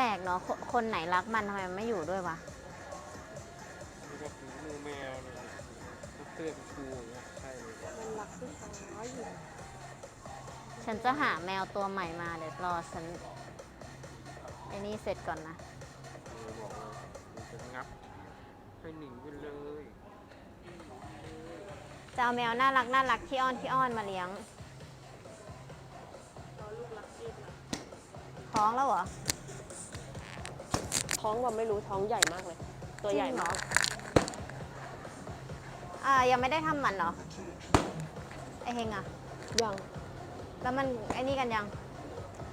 แปลกเนาะคคนไหนรักมันทำไมมันไม่อยู่ด้วยวะนี่ก็คือมือแมวเลยเสื้อเป็นครูอย่างเงี้ยใช่เลยมันรักผู้ชายอยู่ฉันจะหาแมวตัวใหม่มาเดี๋ยวรอฉันไอ้นี่เสร็จก่อนนะเออบอกเลยมันจะงับให้หนีไปเลยจะเอาแมวน่ารักน่ารักที่อ้อนที่อ้อนมาเลี้ยงรอลูกรักเอ็ดนะท้องแล้วเหรอ ท้องว่าไม่รู้ท้องใหญ่มากเลย ตัวใหญ่จริงเหรอมากอ่ายังไม่ได้ทำหมันเหรอ ไอเฮงอะยังแล้วมันไอ้นี่กันยัง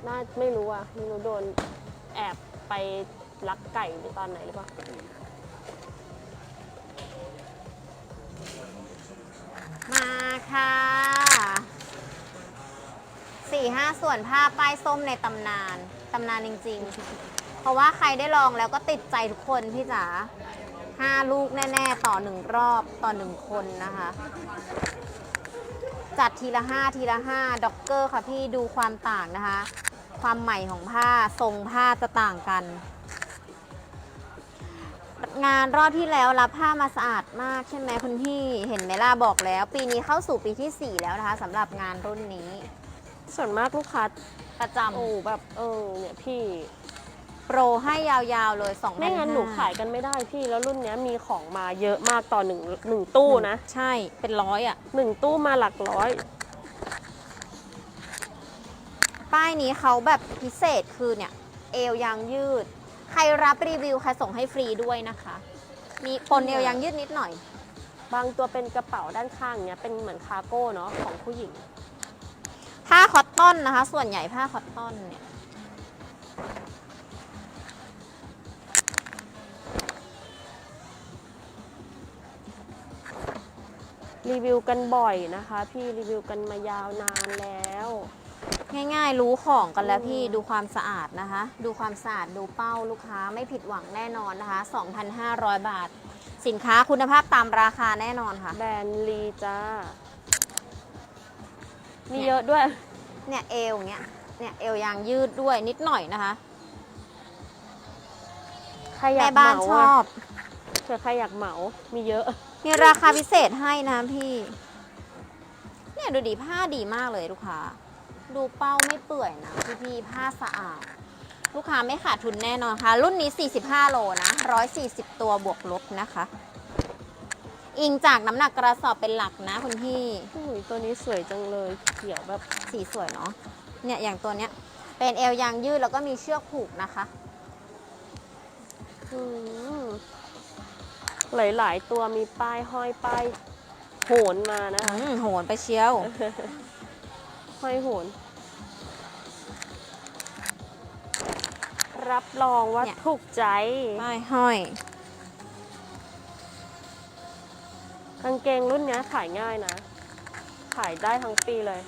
น่าไม่รู้อะไม่รู้โดนแอบไปลักไก่หรือตอนไหนหรือเปล่ามาค่ะสี่ห้าส่วนผ้าป้ายส้มในตำนาน ตำนานจริง ๆ เพราะว่าใครได้ลองแล้วก็ติดใจทุกคนพี่จ๋าห้าลูกแน่ๆ ต่อหนึ่งรอบต่อหนึ่งคนนะคะ จัดทีละห้าทีละห้าด็อกเกอร์ค่ะพี่ดูความต่างนะคะ ความใหม่ของผ้าทรงผ้าจะต่างกัน งานรอบที่แล้วรับผ้ามาสะอาดมากใช่ไหมคุณพี่เห็นไหมล่ะบอกแล้ว ปีนี้เข้าสู่ปีที่ 4 แล้วนะคะสำหรับงานรุ่นนี้ ส่วนมากลูกค้าประจโอ้แบบเออเนี่ยพี่ำ โปรให้ยาวๆเลย2 0 0ไม่งั้นหนูขายกันไม่ได้พี่แล้วรุ่นเนี้ยมีของมาเยอะมากต่อหนึ่งหนึ่งตู้นะใช่เป็นร้อยอะหนึ่งตู้มาหลักร้อย ป้ายนี้เขาแบบพิเศษคือเนี่ย เอวยางยืด ใครรับรีวิวใครส่งให้ฟรีด้วยนะคะ มีปนเอวยางยืดนิดหน่อย บางตัวเป็นกระเป๋าด้านข้างเนี้ยเป็นเหมือนคาร์โก้เนาะของผู้หญิงผ้าคอตตอนนะคะ ส่วนใหญ่ผ้าคอตตอนเนี่ย รีวิวกันบ่อยนะคะ พี่รีวิวกันมายาวนานแล้ว ง่ายๆรู้ของกันแล้วพี่อืมดูความสะอาดนะคะ ดูความสะอาดดูเป้าลูกค้าไม่ผิดหวังแน่นอนนะคะ 2,500 บาท สินค้าคุณภาพตามราคาแน่นอนค่ะ แบรนด์ลีจ้า มีเนี่ยเยอะด้วย เนี่ยเอวเนี้ยเนี่ยเอวยางยืดด้วยนิดหน่อยนะคะใครอยาแม่กบ้านเหมาชอะอบ เผื่อใครอยากเหมา มีเยอะ มีราคาพิเศษให้นะพี่ เนี่ยดูดีผ้าดีมากเลยลูกค้า ดูเป้าไม่เปื่อยนะพี่พี่ๆผ้าสะอาด ลูกค้าไม่ขาดทุนแน่นอนค่ะ รุ่นนี้ 45 โลนะ 140 ตัวบวกลบนะคะ อิงจากน้ำหนักกระสอบเป็นหลักนะคุณพี่อุ้ยตัวนี้สวยจังเลย เขียวแบบสีสวยเนาะ เนี่ยอย่างตัวเนี้ย เป็นเอวยางยืดแล้วก็มีเชือกผูกนะคะอืม หลาย ๆ ตัวมีป้ายห้อยป้ายโหนมานะคะอืมโหนไปเชียว ห้อยโหน รับรองว่าเนี่ย ถูกใจป้ายห้อย กางเกงรุ่นเนี้ยขายง่ายนะ ขายได้ทั้งปีเลย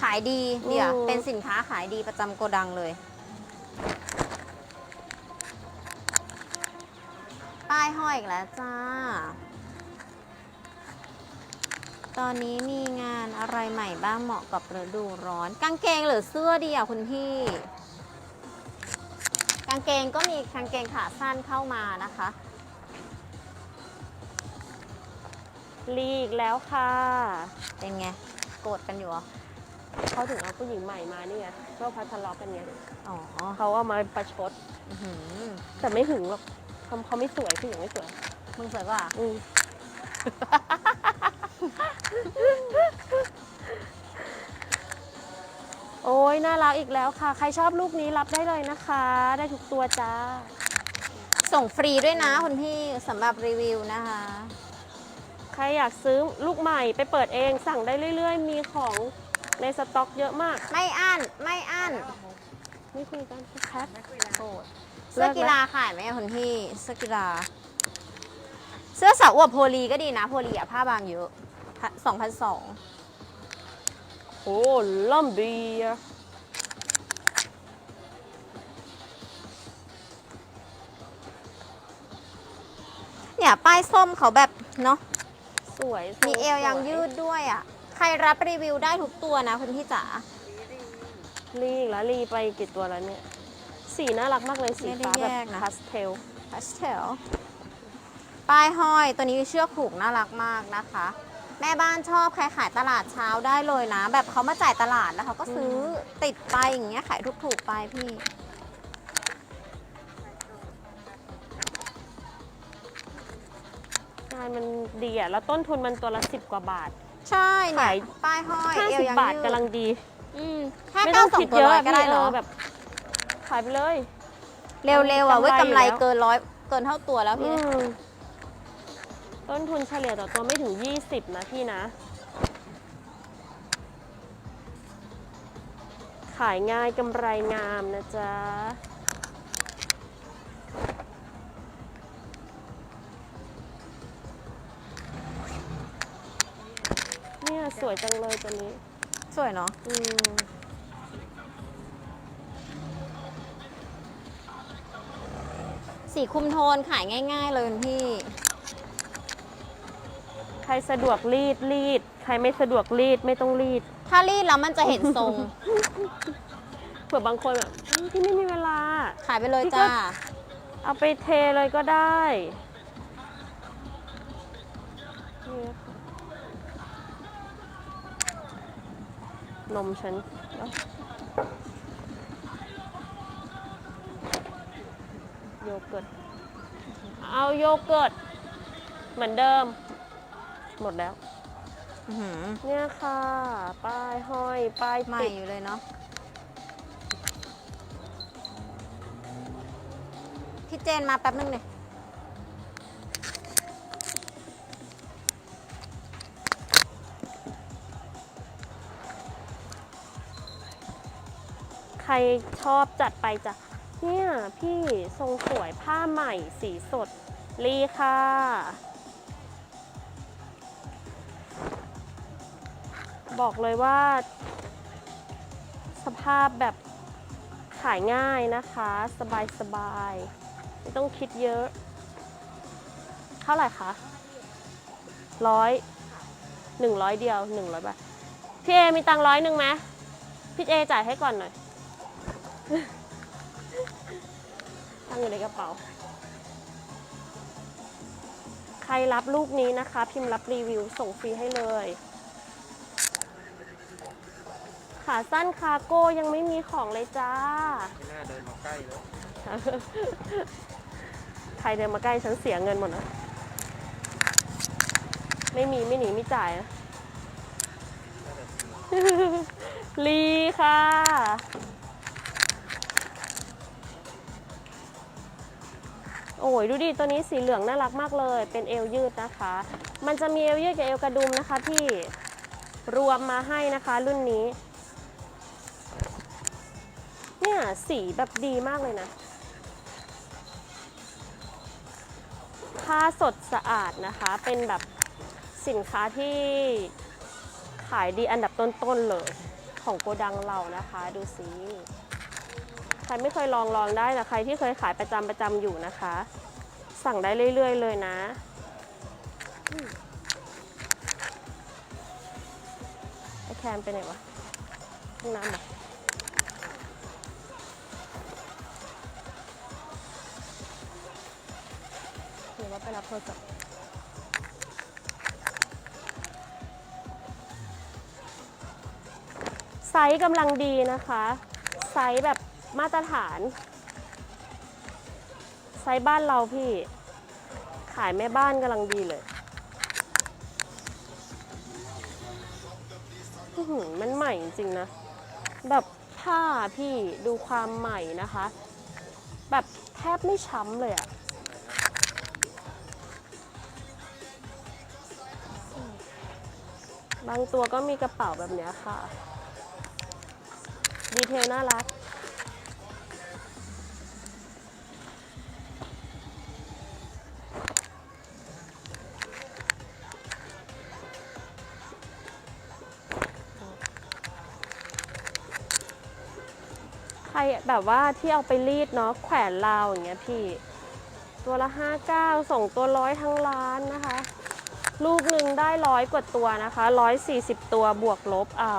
ขายดีเดี๋ยวอืม เป็นสินค้าขายดีประจำโกดังเลย ป้ายห้อยอีกแล้วจ้า ตอนนี้มีงานอะไรใหม่บ้างเหมาะกับฤดูร้อน กางเกงหรือเสื้อดีอะคุณพี่ กางเกงก็มีกางเกงขาสั้นเข้ามานะคะลีอีกแล้วค่ะ เป็นไง โกรธกันอยู่เหรอ เขาถึงเอาผู้หญิงใหม่มานี่ไงก็พัทะเลาะกันไงอ๋อเขาเอามาประชด อื้อหือ แต่ไม่หึงหรอก เขาเขาไม่สวยผู้หญิงไม่สวยมึงสวยกว่าอืม โอ้ยน่ารักอีกแล้วค่ะ ใครชอบลูกนี้รับได้เลยนะคะ ได้ทุกตัวจ้า ส่งฟรีด้วยนะคุณพี่สำหรับรีวิวนะคะ ใครอยากซื้อลูกใหม่ไปเปิดเองสั่งได้เรื่อยๆ มีของในสต็อกเยอะมาก ไม่อั้นไม่อั้นนี่คุยกันแพ็คโสด เสื้อกีฬาขายไหมอะคุณพี่เสื้อกีฬา เสื้อสาวอวบโพลีก็ดีนะ โพลีอะผ้าบางเยอะสองพันสองโอ้ลัมเบียเนี่ย ป้ายส้มเขาแบบ เนาะสวยมีเอวยางยืดด้วยอะใครรับรีวิวได้ทุกตัวนะคุณพี่จ๋าลีอีกแล้วลีไปกี่ตัวแล้วเนี่ย สีน่ารักมากเลยสีไม่ได้ฟ้าแบบแยกนะ พาสเทล พาสเทลป้ายห้อยตัวนี้เชือกผูกน่ารักมากนะคะ แม่บ้านชอบใครขายตลาดเช้าได้เลยนะ แบบเขามาจ่ายตลาดแล้วเขาก็ซื้อติดไปอย่างเงี้ยขายถูกๆไปพี่งานมันดีอะ แล้วต้นทุนมันตัวละสิบกว่าบาท ใช่เนี่ขาย ยป้ายห้อยเอว50ยังบาทยืดกำลังดี อืมแค่ไม่ต้เก้าองสอคิงดตัวเยร้ออะยก็ได้พี่เหรเอออแบบ ขายไปเลย เร็วๆอะเว้ยกำกำไรไรอยู่แล้วเกินร้อยเกินเท่าตัวแล้วอืพี่มต้นทุนเฉลี่ยต่อตัวไม่ถึง 20 นะพี่นะ ขายง่ายกำไรงามนะจ๊ะ เนี่ย สวยจังเลยตัวนี้ สวยเนาะ อืม สีคุมโทนขายง่าย ๆ เลยคุณพี่ ใครสะดวกรีดรีด ใครไม่สะดวกรีดไม่ต้องรีด ถ้ารีดแล้วมันจะเห็นทรง เผื่อบางคนแบบอืมพี่ไม่มีเวลา ขายไปเลยพี่ก็จ้า เอาไปเทเลยก็ได้นี่ค่ะนมฉัน โยเกิร์ต เอาโยเกิร์ต เหมือนเดิม หมดแล้ว อื้อหือเนี่ยค่ะ ป้ายห้อย ป้ายใหม่ติด อยู่เลยเนาะพี่เจนมาแป๊บนึงเลยใครชอบจัดไปจ้ะ เนี่ยพี่ทรงสวยผ้าใหม่สีสดลีค่ะ บอกเลยว่า สภาพแบบขายง่ายนะคะ สบายสบายไม่ต้องคิดเยอะ เท่าไหร่คะร้อยหนึ่งร้อยเดียวหนึ่งร้อยบาท พี่เอมีตังร้อยหนึ่งไหมพี่เอจ่ายให้ก่อนหน่อย ตั้งอยู่ในกระเป๋า ใครรับลูกนี้นะคะ พิมพ์รับรีวิวส่งฟรีให้เลย ขาสั้นคาโก้ยังไม่มีของเลยจ้า ไม่น่าเดินมาใกล้แล้วใครเดินมาใกล้ฉันเสียเงินหมดนะ ไม่มีไม่หนีไม่จ่ายนะลีค่ะ โอ้ยดูดิตัวนี้สีเหลืองน่ารักมากเลย เป็นเอวยืดนะคะ มันจะมีเอวยืดกับเอวกระดุมนะคะพี่รวมมาให้นะคะ รุ่นนี้ เนี่ยสีแบบดีมากเลยนะผ้าสดสะอาดนะคะ เป็นแบบสินค้าที่ขายดีอันดับต้นๆเลย ของโกดังเรานะคะ ดูสิ ใครไม่เคยลองลองได้นะใครที่เคยขายประจำประจำอยู่นะคะ สั่งได้เรื่อย ๆ เลยนะ ไอแคมไปไหนวะห้องน้ำเหรอหรือว่าไปรับโทรศัพท์ไซส์กำลังดีนะคะ ไซส์แบบ มาตรฐาน ไซส์บ้านเราพี่ ขายแม่บ้านกำลังดีเลยมันใหม่จริงนะ แบบผ้าพี่ดูความใหม่นะคะ แบบแทบไม่ช้ำเลยอะบางตัวก็มีกระเป๋าแบบเนี้ยค่ะ ดีเทลน่ารัก รแบบว่าที่เอาไปรีดเนาะแขวนราวอย่างเงี้ยพี่ ตัวละ59ส่งตัวร้อยทั้งร้านนะคะ ลูกหนึ่งได้ร้อยกว่าตัวนะคะร้อยสี่สิบตัวบวกลบเอา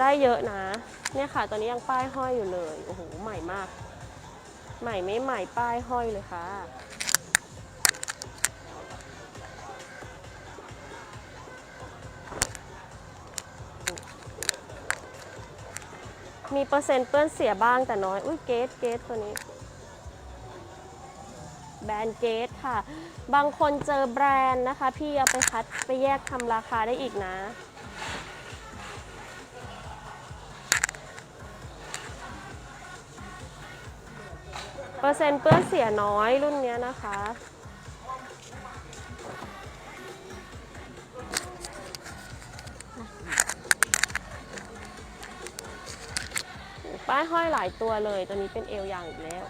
ได้เยอะนะ เนี่ยค่ะตอนนี้ยังป้ายห้อยอยู่เลย โอ้โห ใหม่มาก ใหม่ไม่ใหม่ป้ายห้อยเลยค่ะ มีเปอร์เซ็นต์เปื้อนเสียบ้างแต่น้อย อุ้ยเกตเกตตัวนี้ แบรนด์เกตค่ะ บางคนเจอแบรนด์นะคะ พี่เอาไปคัดไปแยกทำราคาได้อีกนะ เปอร์เซ็นต์เปื้อนเสียน้อยรุ่นนี้นะคะ ป้ายห้อยหลายตัวเลย ตัวนี้เป็นเอวยางอีกแล้ว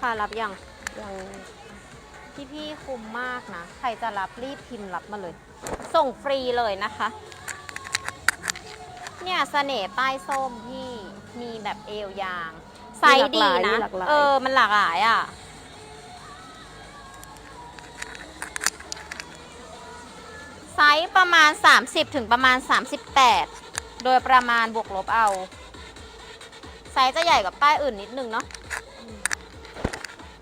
ค่ะรับยังยังพี่พี่ๆคุ้มมากนะ ใครจะรับรีบพิมพ์รับมาเลย ส่งฟรีเลยนะคะ เนี่ยเสน่ห์ป้ายส้มพี่มีแบบเอวยาง ไซส์ดีนะมีหลากหลายเออ มันหลากหลายอะ ส์ประมาณ 30 ถึงประมาณ 38 โดยประมาณบวกลบเอา ไซส์จะใหญ่กว่าป้ายอื่นนิดนึงเนาะ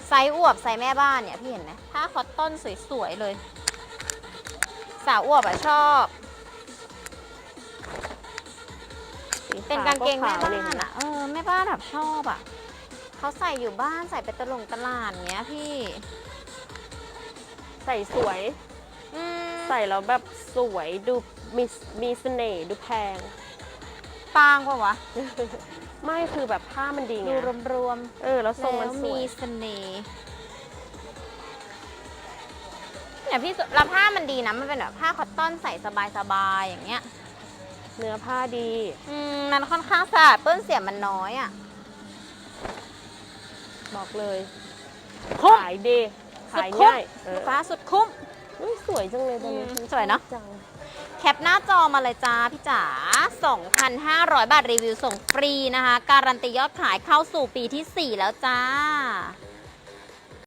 ไซส์อวบไซส์แม่บ้านเนี่ย พี่เห็นไหมผ้าคอตตอนสวย ๆ เลย สาวอวบอะชอบสีเป็นขวกางเกงแม่ขวบ้านี่นอะเออแม่บ้านแบบชอบอะเขาใส่อยู่บ้านใส่ไปตะลงตลาดเงี้ยพี่ ใส่สวย อืม ใส่แล้วแบบสวยดูมีมีเสน่ห์ดูแพง ปางปะวะไม่คือแบบผ้ามันดีไงดูรวมเออแล้วๆทรงมันแล้วสมีวยเสน่ห์เนี่ยพี่สุแล้วผ้ามันดีนะ มันเป็นแบบผ้าคอตตอนใส่สบายๆอย่างเงี้ย เนื้อผ้าดี อืมมันค่อนข้างสะอาดเปื้อนเสียมันน้อยอะบอกเลย คุ้ม ขายดี ขายสุดคุ้มง่ายเอลูอกค้าสุดคุ้ม อุ๊ยสวยจังเลยตัวนี้อืมฉัสวยเนอะชอบจังแคปหน้าจอมาเลยจ้าพี่จ๋า 2,500 บาทรีวิวส่งฟรีนะคะ การันตียอดขายเข้าสู่ปีที่4 แล้วจ้า